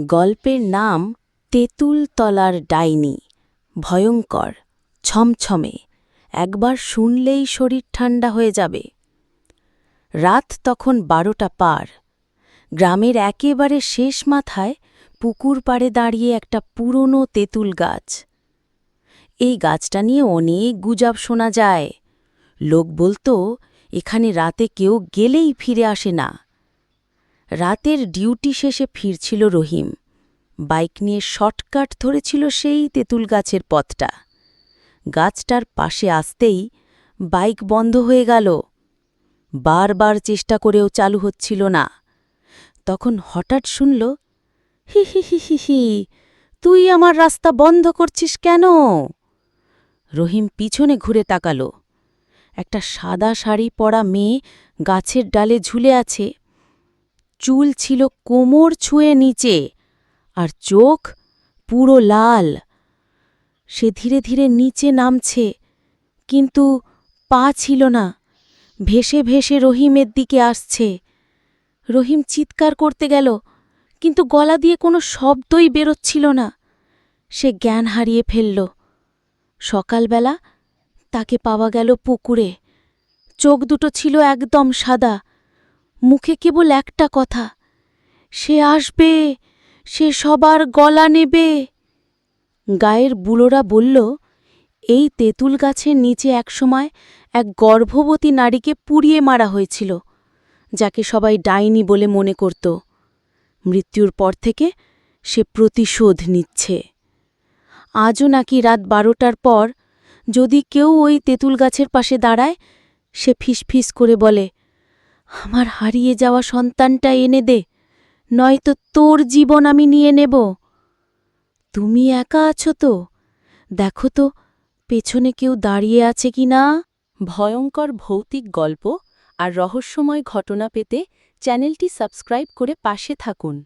গল্পের নাম তেঁতুল তলার ডাইনি। ভয়ঙ্কর, ছমছমে। একবার শুনলেই শরীর ঠান্ডা হয়ে যাবে। রাত তখন বারোটা পার। গ্রামের একেবারে শেষ মাথায় পুকুর পাড়ে দাঁড়িয়ে একটা পুরনো তেঁতুল গাছ। এই গাছটা নিয়ে অনেক গুজব শোনা যায়। লোক বলতো, এখানে রাতে কেউ গেলেই ফিরে আসে না। রাতের ডিউটি শেষে ফিরছিল রহিম। বাইক নিয়ে শর্টকাট ধরেছিল সেই তেঁতুল গাছের পথটা। গাছটার পাশে আসতেই বাইক বন্ধ হয়ে গেল। বারবার চেষ্টা করেও চালু হচ্ছিল না। তখন হঠাৎ শুনল, হি হি হি হি হি, তুই আমার রাস্তা বন্ধ করছিস কেন? রহিম পিছনে ঘুরে তাকাল। একটা সাদা শাড়ি পরা মেয়ে গাছের ডালে ঝুলে আছে। চুল ছিল কোমর ছুঁয়ে নিচে আর চোখ পুরো লাল। সে ধীরে ধীরে নিচে নামছে, কিন্তু পা ছিল না। ভেসে ভেসে রহিমের দিকে আসছে। রহিম চিৎকার করতে গেল, কিন্তু গলা দিয়ে কোনো শব্দই বেরোচ্ছিল না। সে জ্ঞান হারিয়ে ফেলল। সকালবেলা তাকে পাওয়া গেল পুকুরে। চোখ দুটো ছিল একদম সাদা মুখে কেবল একটা কথা, সে আসবে, সে সবার গলা নেবে। গায়ের বুড়োরা বলল, এই তেঁতুল গাছের নিচে একসময় এক গর্ভবতী নারীকে পুড়িয়ে মারা হয়েছিল, যাকে সবাই ডাইনি বলে মনে করত। মৃত্যুর পর থেকে সে প্রতিশোধ নিচ্ছে। আজও নাকি রাত বারোটার পর যদি কেউ ওই তেঁতুল গাছের পাশে দাঁড়ায়, সে ফিসফিস করে বলে আমার হারিয়ে যাওয়া সন্তানটা এনে দে, নয়তো তোর জীবন আমি নিয়ে নেব। তুমি একা আছো তো? দেখো তো, পেছনে কেউ দাঁড়িয়ে আছে কি না? ভয়ঙ্কর ভৌতিক গল্প আর রহস্যময় ঘটনা পেতে চ্যানেলটি সাবস্ক্রাইব করে পাশে থাকুন।